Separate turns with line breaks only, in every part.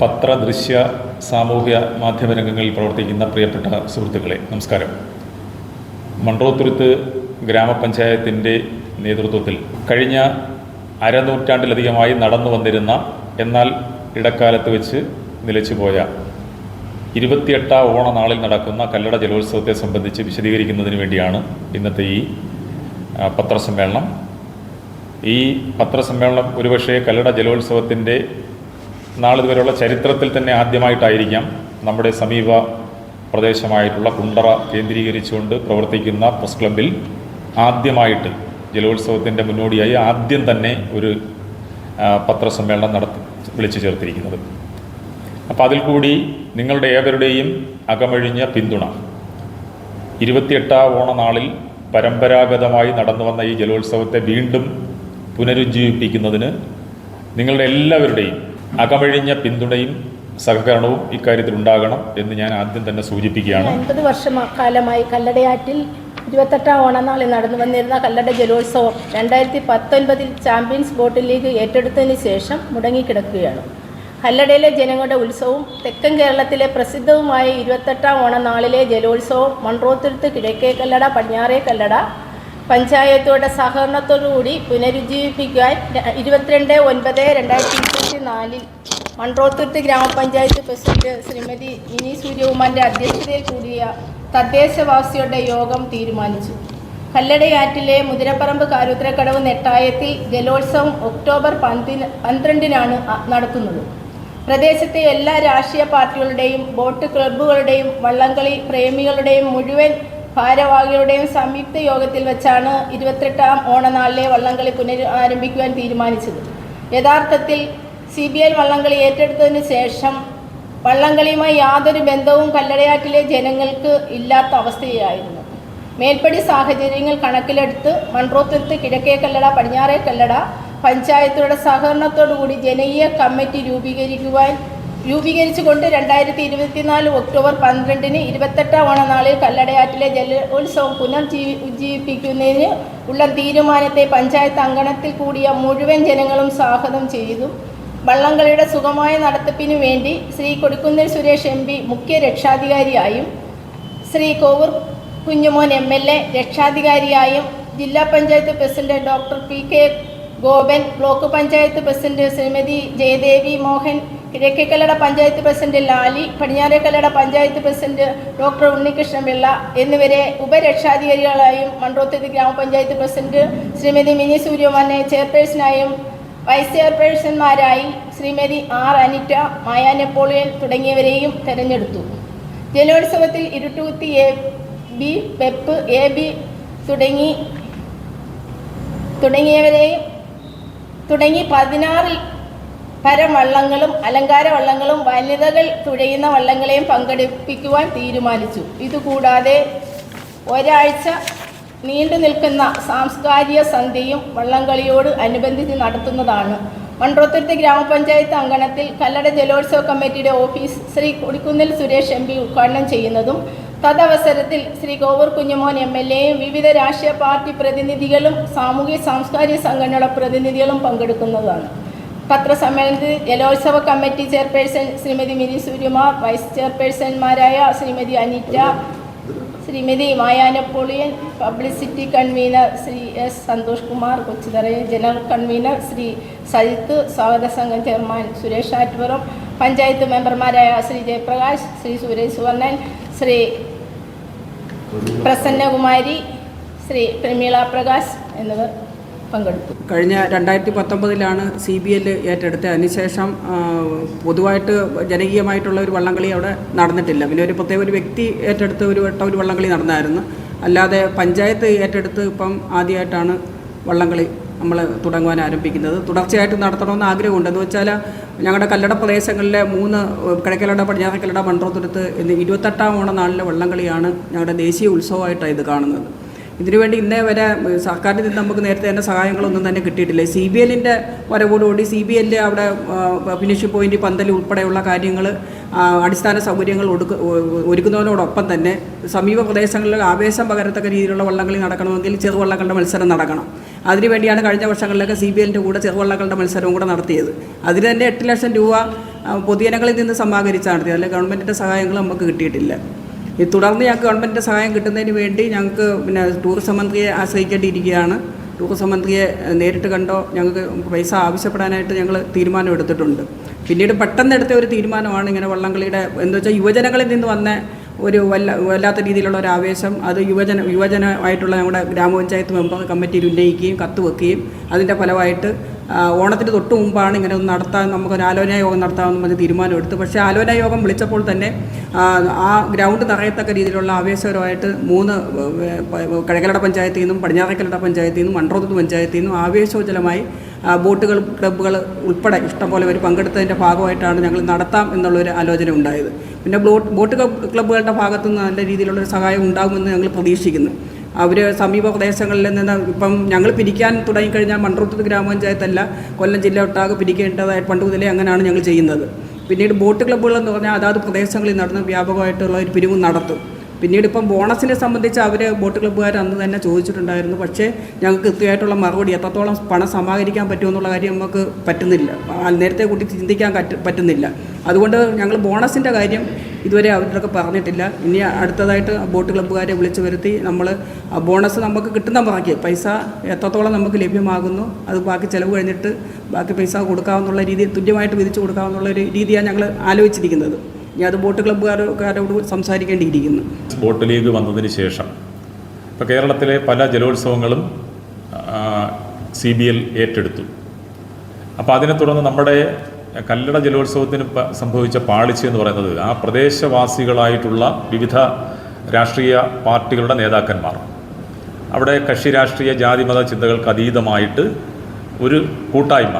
പത്ര ദൃശ്യ സാമൂഹ്യ മാധ്യമ രംഗങ്ങളിൽ പ്രവർത്തിക്കുന്ന പ്രിയപ്പെട്ട സുഹൃത്തുക്കളെ നമസ്കാരം. മൺട്രോത്തുരുത്ത് ഗ്രാമപഞ്ചായത്തിന്റെ നേതൃത്വത്തിൽ കഴിഞ്ഞ അരനൂറ്റാണ്ടിലധികമായി നടന്നു വന്നിരുന്ന എന്നാൽ ഇടക്കാലത്ത് വെച്ച് നിലച്ചുപോയ ഇരുപത്തിയെട്ടാം ഓണനാളിൽ നടക്കുന്ന കല്ലട ജലോത്സവത്തെ സംബന്ധിച്ച് വിശദീകരിക്കുന്നതിന് വേണ്ടിയാണ് ഇന്നത്തെ ഈ പത്രസമ്മേളനം. ഈ പത്രസമ്മേളനം ഒരുപക്ഷേ കല്ലട ജലോത്സവത്തിന്റെ നാളിതുവരെയുള്ള ചരിത്രത്തിൽ തന്നെ ആദ്യമായിട്ടായിരിക്കാം നമ്മുടെ സമീപ പ്രദേശമായിട്ടുള്ള കുണ്ടറ കേന്ദ്രീകരിച്ചുകൊണ്ട് പ്രവർത്തിക്കുന്ന പ്രസ് ക്ലബിൽ ആദ്യമായിട്ട് ജലോത്സവത്തിന്റെ മുന്നോടിയായി ആദ്യം തന്നെ ഒരു പത്രസമ്മേളനം നടത്തി വിളിച്ചു ചേർത്തിരിക്കുന്നത്. അപ്പോൾ അതിൽ കൂടി നിങ്ങളുടെ ഏവരുടെയും അകമഴിഞ്ഞ പിന്തുണ. ഇരുപത്തിയെട്ടാം ഓണനാളിൽ പരമ്പരാഗതമായി നടന്നു വന്ന ഈ ജലോത്സവത്തെ വീണ്ടും പുനരുജ്ജീവിപ്പിക്കുന്നതിന് നിങ്ങളുടെ എല്ലാവരുടെയും അകമഴിഞ്ഞ പിന്തുണയും സഹകരണവും ഇക്കാര്യത്തിൽ ഉണ്ടാകണം എന്ന് ഞാൻ ആദ്യം തന്നെ സൂചിപ്പിക്കുകയാണ്.
അൻപത് വർഷം കാലമായി കല്ലടയാറ്റിൽ ഇരുപത്തെട്ടാം ഓണനാളിൽ നടന്നു വന്നിരുന്ന കല്ലട ജലോത്സവം രണ്ടായിരത്തി പത്തൊൻപതിൽ ചാമ്പ്യൻസ് ബോട്ട് ലീഗ് ഏറ്റെടുത്തതിന് ശേഷം മുടങ്ങിക്കിടക്കുകയാണ്. കല്ലടയിലെ ജനങ്ങളുടെ ഉത്സവവും തെക്കൻ കേരളത്തിലെ പ്രസിദ്ധവുമായ ഇരുപത്തെട്ടാം ഓണനാളിലെ ജലോത്സവം മൺറോത്തുരുത്ത് കിഴക്കേ കല്ലട പടിഞ്ഞാറേ കല്ലട പഞ്ചായത്തോടെ സഹകരണത്തോടുകൂടി പുനരുജ്ജീവിപ്പിക്കാൻ ഇരുപത്തിരണ്ട് ഒൻപത് രണ്ടായിരത്തി ഇരുപത്തി നാലിൽ മൺട്രോത്തുരുത്ത് ഗ്രാമപഞ്ചായത്ത് പ്രസിഡന്റ് ശ്രീമതി മിനി സൂര്യകുമാറിന്റെ അധ്യക്ഷതയിൽ കൂടിയ തദ്ദേശവാസികളുടെ യോഗം തീരുമാനിച്ചു. കല്ലടയാറ്റിലെ മുതിരപ്പറമ്പ് കാരുത്രക്കടവ് നെട്ടായത്തിൽ ജലോത്സവം ഒക്ടോബർ പന്തിന് പന്ത്രണ്ടിനാണ് നടത്തുന്നത് പ്രദേശത്തെ എല്ലാ രാഷ്ട്രീയ പാർട്ടികളുടെയും ബോട്ട് ക്ലബ്ബുകളുടെയും വള്ളംകളി പ്രേമികളുടെയും മുഴുവൻ ഭാരവാഹികളുടെയും സംയുക്ത യോഗത്തിൽ വെച്ചാണ് ഇരുപത്തെട്ടാം ഓണനാളിലെ വള്ളംകളി പുനരാരംഭിക്കുവാൻ തീരുമാനിച്ചത്. യഥാർത്ഥത്തിൽ സി ബി എൽ വള്ളംകളി ഏറ്റെടുത്തതിന് ശേഷം വള്ളംകളിയുമായി യാതൊരു ബന്ധവും കല്ലടയാറ്റിലെ ജനങ്ങൾക്ക് ഇല്ലാത്ത അവസ്ഥയായിരുന്നു. മേൽപ്പടി സാഹചര്യങ്ങൾ കണക്കിലെടുത്ത് മൺറോത്തുരുത്ത് കിഴക്കേ കല്ലട പടിഞ്ഞാറേ കല്ലട പഞ്ചായത്തുകളുടെ സഹകരണത്തോടുകൂടി ജനകീയ കമ്മിറ്റി രൂപീകരിക്കുവാൻ രൂപീകരിച്ചുകൊണ്ട് രണ്ടായിരത്തി ഇരുപത്തിനാല് ഒക്ടോബർ പന്ത്രണ്ടിന് ഇരുപത്തെട്ടാം ഓണനാളിൽ കല്ലടയാറ്റിലെ ജലോത്സവം പുനർജീവി ഉജ്ജീവിപ്പിക്കുന്നതിന് ഉള്ള തീരുമാനത്തെ പഞ്ചായത്ത് അങ്കണത്തിൽ കൂടിയ മുഴുവൻ ജനങ്ങളും സ്വാഗതം ചെയ്തു. വള്ളംകളിയുടെ സുഗമമായ നടത്തിപ്പിനു വേണ്ടി ശ്രീ കൊടിക്കുന്നിൽ സുരേഷ് എം പി മുഖ്യ രക്ഷാധികാരിയായും Shri Kovoor Kunjumon M L A രക്ഷാധികാരിയായും ജില്ലാ panchayat president doctor P K Gopan block panchayat president Shrimati Jayadevi Mohan Kizhakkekallada panchayat president Lali Padinjarekallada panchayat president doctor Unnikrishnan Pillai എന്നിവരെ ഉപരക്ഷാധികാരികളായും മൺട്രോത്തരി ഗ്രാമപഞ്ചായത്ത് പ്രസിഡന്റ് ശ്രീമതി മിനി സൂര്യമാനെ ചെയർപേഴ്സണായും vice ചെയർപേഴ്സൺമാരായി Shrimati R Anita Maya Napoleon തുടങ്ങിയവരെയും തെരഞ്ഞെടുത്തു. ജലോത്സവത്തിൽ ഇരുട്ടുകുത്തി എ ബി പെപ്പ് എ ബി തുടങ്ങി തുടങ്ങിയവരെയും തുടങ്ങി പതിനാറിൽ പരം വള്ളങ്ങളും അലങ്കാര വള്ളങ്ങളും വനിതകൾ തുഴയുന്ന വള്ളങ്ങളെയും പങ്കെടുപ്പിക്കുവാൻ തീരുമാനിച്ചു. ഇതുകൂടാതെ ഒരാഴ്ച നീണ്ടു നിൽക്കുന്ന സാംസ്കാരിക സന്ധ്യയും വള്ളംകളിയോട് അനുബന്ധിച്ച് നടത്തുന്നതാണ്. മൺട്രോത്തുരുത്ത് ഗ്രാമപഞ്ചായത്ത് അങ്കണത്തിൽ കല്ലട ജലോത്സവ കമ്മിറ്റിയുടെ office Shri Kodikunnil Suresh M P ഉദ്ഘാടനം ചെയ്യുന്നതും തദവസരത്തിൽ ശ്രീ കോവൂർ കുഞ്ഞുമോൻ എം എൽ എയും വിവിധ രാഷ്ട്രീയ പാർട്ടി പ്രതിനിധികളും സാമൂഹ്യ സാംസ്കാരിക സംഘടനകളുടെ പ്രതിനിധികളും പങ്കെടുക്കുന്നതാണ്. പത്രസമ്മേളനത്തിൽ ജലോത്സവ കമ്മിറ്റി ചെയർപേഴ്സൺ ശ്രീമതി മിനി സൂര്യമ vice ചെയർപേഴ്സൺമാരായ Shrimati Anita Shrimati Maya Napoleon publicity convener Shri S Santhosh Kumar കൊച്ചുതറയിൽ general convener Shri Sajith സ്വാഗത സംഘം ചെയർമാൻ സുരേഷ് ആറ്റുപുറം പഞ്ചായത്ത് മെമ്പർമാരായ ശ്രീ ജയപ്രകാശ് ശ്രീ സുരേഷ് സുവർണൻ ശ്രീ പ്രസന്നകുമാരി ശ്രീ പ്രമീള പ്രകാശ് എന്നിവർ. പങ്കെടുത്തു.
കഴിഞ്ഞ രണ്ടായിരത്തി പത്തൊമ്പതിലാണ് സി ബി എൽ ഏറ്റെടുത്തത്. അതിനുശേഷം പൊതുവായിട്ട് ജനകീയമായിട്ടുള്ള ഒരു വള്ളംകളി അവിടെ നടന്നിട്ടില്ല. പിന്നെ ഒരു പ്രത്യേക ഒരു വ്യക്തി ഏറ്റെടുത്ത് ഒരു വട്ടം ഒരു വള്ളംകളി നടന്നായിരുന്നു. അല്ലാതെ പഞ്ചായത്ത് ഏറ്റെടുത്ത് ഇപ്പം ആദ്യമായിട്ടാണ് വള്ളംകളി നമ്മൾ തുടങ്ങുവാൻ ആരംഭിക്കുന്നത്. തുടർച്ചയായിട്ട് നടത്തണമെന്ന് ആഗ്രഹമുണ്ട്. എന്ന് വെച്ചാൽ ഞങ്ങളുടെ കല്ലട പ്രദേശങ്ങളിലെ മൂന്ന് കിഴക്കലട പടിഞ്ഞാറക്കലട മൺറോത്തുരത്ത് എന്നീ ഇരുപത്തെട്ടാം ഓണ നാളിലെ വള്ളംകളിയാണ് ഞങ്ങളുടെ ദേശീയ ഉത്സവമായിട്ടാണ് ഇത് കാണുന്നത്. ഇതിനുവേണ്ടി ഇന്നേ വരെ സർക്കാരിന്റെ നിന്ന് നമുക്ക് നേരത്തെ തന്നെ സഹായങ്ങളൊന്നും തന്നെ കിട്ടിയിട്ടില്ല. സി ബി എല്ലിന്റെ വരവോടുകൂടി സി ബി എല്ലിന്റെ അവിടെ ഫിനിഷ് പോയിന്റ് പന്തൽ ഉൾപ്പെടെയുള്ള കാര്യങ്ങൾ അടിസ്ഥാന സൗകര്യങ്ങൾ ഒടുക്ക ഒരുക്കുന്നതിനോടൊപ്പം തന്നെ സമീപ പ്രദേശങ്ങളിൽ ആവേശം പകരത്തക്ക രീതിയിലുള്ള വള്ളംകളി നടക്കണമെങ്കിൽ ചെറുവള്ളങ്ങളുടെ മത്സരം നടക്കണം. അതിനുവേണ്ടിയാണ് കഴിഞ്ഞ വർഷങ്ങളിലൊക്കെ സി ബി എല്ലിന്റെ കൂടെ ചെറുവള്ളങ്ങളുടെ മത്സരവും കൂടെ നടത്തിയത്. അതിൽ തന്നെ എട്ട് ലക്ഷം രൂപ പൊതുജനങ്ങളിൽ നിന്ന് സമാഹരിച്ചാണ് നടത്തിയത്. അല്ലെങ്കിൽ ഗവൺമെന്റിന്റെ സഹായങ്ങൾ നമുക്ക് കിട്ടിയിട്ടില്ല. ഈ തുടർന്ന് ഞങ്ങൾക്ക് ഗവൺമെന്റിന്റെ സഹായം കിട്ടുന്നതിന് വേണ്ടി ഞങ്ങൾക്ക് പിന്നെ ടൂറിസം മന്ത്രിയെ ആശ്രയിക്കേണ്ടിയിരിക്കുകയാണ്. ടൂറിസം മന്ത്രിയെ നേരിട്ട് കണ്ടോ ഞങ്ങൾക്ക് പൈസ ആവശ്യപ്പെടാനായിട്ട് ഞങ്ങൾ തീരുമാനം എടുത്തിട്ടുണ്ട്. പിന്നീട് പെട്ടെന്ന് എടുത്ത ഒരു തീരുമാനമാണ് ഇങ്ങനെ വള്ളംകളിയുടെ എന്താ വെച്ചാൽ യുവജനങ്ങളിൽ നിന്ന് വന്ന ഒരു വല്ല വല്ലാത്ത രീതിയിലുള്ള ഒരു ആവേശം. അത് യുവജന യുവജനമായിട്ടുള്ള നമ്മുടെ ഗ്രാമപഞ്ചായത്ത് മെമ്പർ കമ്മിറ്റിയിൽ ഉന്നയിക്കുകയും കത്ത് വെക്കുകയും അതിന്റെ ഫലമായിട്ട് ഓണത്തിന് തൊട്ട് മുമ്പാണ് ഇങ്ങനെ ഒന്ന് നടത്താൻ നമുക്കൊരു ആലോചനാ യോഗം നടത്താമെന്ന് പറഞ്ഞ് തീരുമാനമെടുത്തു പക്ഷേ ആലോചനാ യോഗം വിളിച്ചപ്പോൾ തന്നെ ആ, ഗ്രൗണ്ട് നിറയത്തക്ക രീതിയിലുള്ള ആവേശകരമായിട്ട് മൂന്ന് കഴകലട പഞ്ചായത്തിൽ നിന്നും പടിഞ്ഞാറക്കലട പഞ്ചായത്തിൽ നിന്നും മൺറോത്ത് പഞ്ചായത്തിൽ നിന്നും ആവേശോജ്വലമായി ബോട്ടുകൾ ക്ലബ്ബുകൾ ഉൾപ്പെടെ ഇഷ്ടംപോലെ പേര് പങ്കെടുത്തതിന്റെ ഭാഗമായിട്ടാണ് ഞങ്ങൾ നടത്താം എന്നുള്ളൊരു ആലോചന ഉണ്ടായത്. പിന്നെ ബോട്ട് ബോട്ട് ക്ലബ്ബുകളുടെ ഭാഗത്തുനിന്ന് നല്ല രീതിയിലുള്ളൊരു സഹായം ഉണ്ടാകുമെന്ന് ഞങ്ങൾ പ്രതീക്ഷിക്കുന്നു. അവർ സമീപ പ്രദേശങ്ങളിൽ നിന്ന് ഇപ്പം ഞങ്ങൾ പിരിക്കാൻ തുടങ്ങിക്കഴിഞ്ഞാൽ മൺറോത്ത് ഗ്രാമപഞ്ചായത്തല്ല കൊല്ലം ജില്ല ഒട്ടാകെ പിരിക്കേണ്ടതായി പണ്ട് മുതലേ അങ്ങനെയാണ് ഞങ്ങൾ ചെയ്യുന്നത്. പിന്നീട് ബോട്ട് ക്ലബ്ബുകൾ എന്ന് പറഞ്ഞാൽ അതാത് പ്രദേശങ്ങളിൽ നടന്ന് വ്യാപകമായിട്ടുള്ള ഒരു പിരിവ് നടത്തും. പിന്നീട് ഇപ്പം ബോണസിനെ സംബന്ധിച്ച് അവർ ബോട്ട് ക്ലബ്ബുകാർ അന്ന് തന്നെ ചോദിച്ചിട്ടുണ്ടായിരുന്നു. പക്ഷേ ഞങ്ങൾക്ക് കൃത്യമായിട്ടുള്ള മറുപടി എത്രത്തോളം പണം സമാഹരിക്കാൻ പറ്റുമെന്നുള്ള കാര്യം നമുക്ക് പറ്റുന്നില്ല. നേരത്തെ കൂട്ടി ചിന്തിക്കാൻ പറ്റുന്നില്ല. അതുകൊണ്ട് ഞങ്ങൾ ബോണസിന്റെ കാര്യം ഇതുവരെ അവരോടൊക്കെ പറഞ്ഞിട്ടില്ല. ഇനി അടുത്തതായിട്ട് ബോട്ട് ക്ലബ്ബുകാരെ വിളിച്ചു വരുത്തി നമ്മൾ ബോണസ് നമുക്ക് കിട്ടുന്ന ബാക്കി പൈസ എത്രത്തോളം നമുക്ക് ലഭ്യമാകുന്നു അത് ബാക്കി ചിലവ് കഴിഞ്ഞിട്ട് ബാക്കി പൈസ കൊടുക്കാമെന്നുള്ള രീതിയിൽ തുല്യമായിട്ട് വിധിച്ചു കൊടുക്കാമെന്നുള്ള ഒരു രീതിയാണ് ഞങ്ങൾ ആലോചിച്ചിരിക്കുന്നത്. ഇനി അത് ബോട്ട് ക്ലബ്ബുകാരോട് സംസാരിക്കേണ്ടിയിരിക്കുന്നു.
ബോട്ട് ലീഗ് വന്നതിന് ശേഷം. ഇപ്പോൾ കേരളത്തിലെ പല ജലോത്സവങ്ങളും സി ബി എൽ ഏറ്റെടുത്തു. അപ്പോൾ അതിനെ തുടർന്ന് നമ്മുടെ കല്ലട ജലോത്സവത്തിന് സംഭവിച്ച പാളിച്ച എന്ന് പറയുന്നത് ആ പ്രദേശവാസികളായിട്ടുള്ള വിവിധ രാഷ്ട്രീയ പാർട്ടികളുടെ നേതാക്കന്മാർ. അവിടെ കക്ഷി രാഷ്ട്രീയ ജാതിമത ചിന്തകൾക്ക് അതീതമായിട്ട് ഒരു കൂട്ടായ്മ.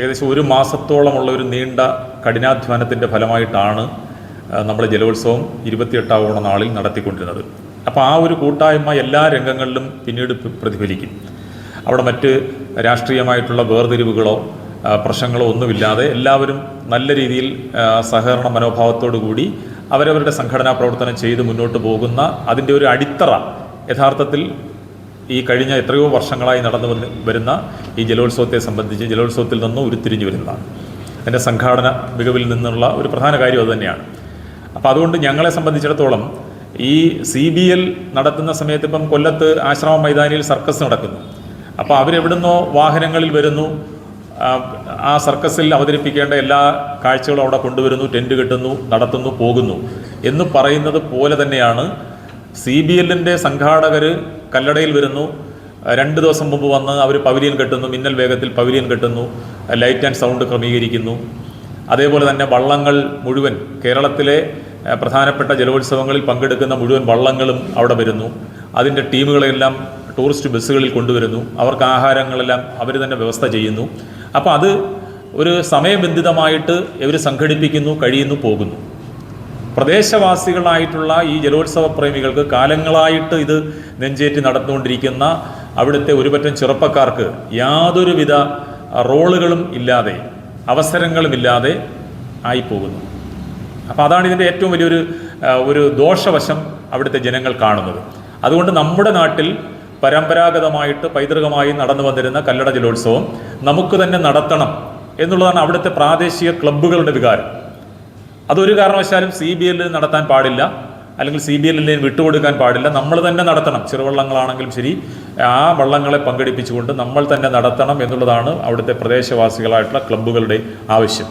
ഏകദേശം ഒരു മാസത്തോളമുള്ള ഒരു നീണ്ട കഠിനാധ്വാനത്തിന്റെ ഫലമായിട്ടാണ് നമ്മൾ ജലോത്സവം ഇരുപത്തിയെട്ടാം നാളിൽ നടത്തിക്കൊണ്ടിരുന്നത്. അപ്പോൾ ആ ഒരു കൂട്ടായ്മ എല്ലാ രംഗങ്ങളിലും പിന്നീട് പ്രതിഫലിക്കും. അവിടെ മറ്റ് രാഷ്ട്രീയമായിട്ടുള്ള വേർതിരിവുകളോ പ്രശ്നങ്ങളോ ഒന്നുമില്ലാതെ എല്ലാവരും നല്ല രീതിയിൽ സഹകരണ മനോഭാവത്തോടു കൂടി അവരവരുടെ സംഘടനാ പ്രവർത്തനം ചെയ്ത് മുന്നോട്ട് പോകുന്ന അതിന്റെ ഒരു അടിത്തറ യഥാർത്ഥത്തിൽ ഈ കഴിഞ്ഞ എത്രയോ വർഷങ്ങളായി നടന്നു വന്ന് വരുന്ന ഈ ജലോത്സവത്തെ സംബന്ധിച്ച് ജലോത്സവത്തിൽ നിന്നും ഉരുത്തിരിഞ്ഞു വരുന്നതാണ്. അതിന്റെ സംഘാടന മികവിൽ നിന്നുള്ള ഒരു പ്രധാന കാര്യം അതുതന്നെയാണ് അപ്പോൾ അതുകൊണ്ട് ഞങ്ങളെ സംബന്ധിച്ചിടത്തോളം ഈ സി ബി എൽ നടത്തുന്ന സമയത്ത് ഇപ്പം കൊല്ലത്ത് ആശ്രമ മൈതാനിയിൽ സർക്കസ് നടക്കുന്നു. അപ്പോൾ അവരെവിടുന്നോ വാഹനങ്ങളിൽ വരുന്നു. ആ, സർക്കസിൽ അവതരിപ്പിക്കേണ്ട എല്ലാ കാഴ്ചകളും അവിടെ കൊണ്ടുവരുന്നു ടെന്റ് കെട്ടുന്നു നടത്തുന്നു പോകുന്നു എന്ന് പറയുന്നത് പോലെ തന്നെയാണ് സി ബി എല്ലിന്റെ സംഘാടകർ കല്ലടയിൽ വരുന്നു. രണ്ട് ദിവസം മുമ്പ് വന്ന് അവർ പവിലിയൻ കെട്ടുന്നു മിന്നൽ വേഗത്തിൽ പവിലിയൻ കെട്ടുന്നു ലൈറ്റ് ആൻഡ് സൗണ്ട് ക്രമീകരിക്കുന്നു. അതേപോലെ തന്നെ വള്ളങ്ങൾ മുഴുവൻ കേരളത്തിലെ പ്രധാനപ്പെട്ട ജലോത്സവങ്ങളിൽ പങ്കെടുക്കുന്ന മുഴുവൻ വള്ളങ്ങളും അവിടെ വരുന്നു. അതിന്റെ ടീമുകളെല്ലാം ടൂറിസ്റ്റ് ബസ്സുകളിൽ കൊണ്ടുവരുന്നു. അവർക്ക് ആഹാരങ്ങളെല്ലാം അവർ തന്നെ വ്യവസ്ഥ ചെയ്യുന്നു. അപ്പോൾ അത് ഒരു സമയബന്ധിതമായിട്ട് ഇവർ സംഘടിപ്പിക്കുന്നു കഴിയുന്നു പോകുന്നു. പ്രദേശവാസികളായിട്ടുള്ള ഈ ജലോത്സവ പ്രേമികൾക്ക് കാലങ്ങളായിട്ട് ഇത് നെഞ്ചേറ്റി നടന്നുകൊണ്ടിരിക്കുന്ന അവിടുത്തെ ഒരുപറ്റം ചെറുപ്പക്കാർക്ക് യാതൊരുവിധ റോളുകളും ഇല്ലാതെ അവസരങ്ങളുമില്ലാതെ ആയിപ്പോകുന്നു. അപ്പോൾ അതാണ് ഇതിന്റെ ഏറ്റവും വലിയൊരു ഒരു ദോഷവശം അവിടുത്തെ ജനങ്ങൾ കാണുന്നത്. അതുകൊണ്ട് നമ്മുടെ നാട്ടിൽ പരമ്പരാഗതമായിട്ട് പൈതൃകമായി നടന്നു വന്നിരുന്ന കല്ലട ജലോത്സവം നമുക്ക് തന്നെ നടത്തണം എന്നുള്ളതാണ് അവിടുത്തെ പ്രാദേശിക ക്ലബ്ബുകളുടെ വികാരം. അതൊരു കാരണവശാലും സി ബി എല്ലിൽ നടത്താൻ പാടില്ല. അല്ലെങ്കിൽ സി ബി എല്ലിൽ വിട്ടുകൊടുക്കാൻ പാടില്ല നമ്മൾ തന്നെ നടത്തണം. ചെറുവള്ളങ്ങളാണെങ്കിലും ശരി ആ വള്ളങ്ങളെ പങ്കെടുപ്പിച്ചുകൊണ്ട് നമ്മൾ തന്നെ നടത്തണം എന്നുള്ളതാണ് അവിടുത്തെ പ്രദേശവാസികളായിട്ടുള്ള ക്ലബ്ബുകളുടെ ആവശ്യം.